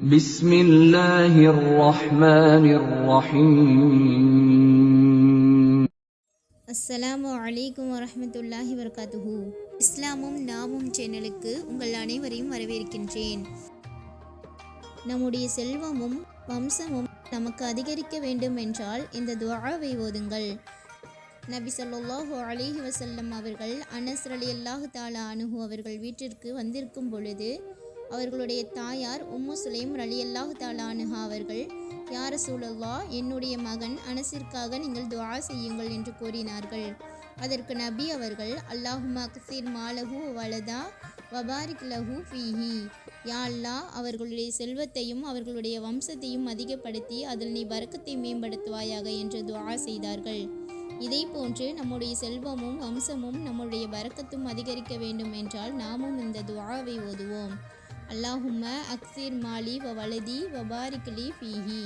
بسم الله الرحمن الرحيم அஸ்ஸலாமு அலைக்கும் வரஹ்மத்துல்லாஹி வபரகாத்துஹு இஸ்லாமும் நாமும் சேனலுக்கு உங்கள் அனைவரையும் வரவேற்கின்றேன் நம்முடைய செல்வமும் வம்சமும் நமக்கு அதிகரிக்க வேண்டும் என்றால் இந்த துஆவை ஓதுங்கள் நபி ஸல்லல்லாஹு அலைஹி வஸல்லம் அவர்கள் அனஸ் ரலியல்லாஹு தஆலா அன்ஹு அவர்கள் வீட்டிற்கு வந்திருக்கும் பொழுது அவர்களுடைய தாயார் உம்மு சுலைம் ரலி அல்லாஹு தாலானுஹா அவர்கள் யார சூழல்லா என்னுடைய மகன் அனசிற்காக நீங்கள் துவா செய்யுங்கள் என்று கூறினார்கள். அதற்கு நபி அவர்கள் அல்லாஹுமா கசீர் மாலஹு வலதா வபாரிக் லஹு ஃபீஹி. யா அல்லா அவர்களுடைய செல்வத்தையும் அவர்களுடைய வம்சத்தையும் அதிகப்படுத்தி அதில் நீ பரக்கத்தை மேம்படுத்துவாயாக என்று துவா செய்தார்கள். இதே போன்று நம்முடைய செல்வமும் வம்சமும் நம்முடைய வரக்கத்தும் அதிகரிக்க வேண்டும் என்றால் நாமும் இந்த துவாவை ஓதுவோம். அல்லாஹும்ம அக்சீர் மாலி வ வலதி வபாரிக்லி ஃபீஹி.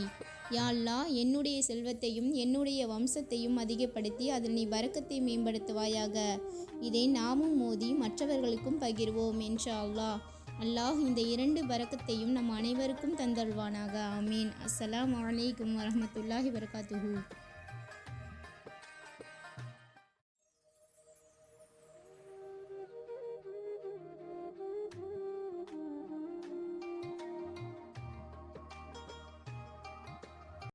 யா அல்லாஹ் என்னுடைய செல்வத்தையும் என்னுடைய வம்சத்தையும் அதிகப்படுத்தி அதில் நீ வரக்கத்தை மேம்படுத்துவாயாக. இதை நாமும் மோதி மற்றவர்களுக்கும் பகிர்வோம் இன்ஷா அல்லாஹ். அல்லாஹ் இந்த இரண்டு பரக்கத்தையும் நம் அனைவருக்கும் தந்தல்வானாக ஆமீன். அஸ்லாம் வலைக்கம் வரமத்துல்லாஹி வரகாத்துஹூ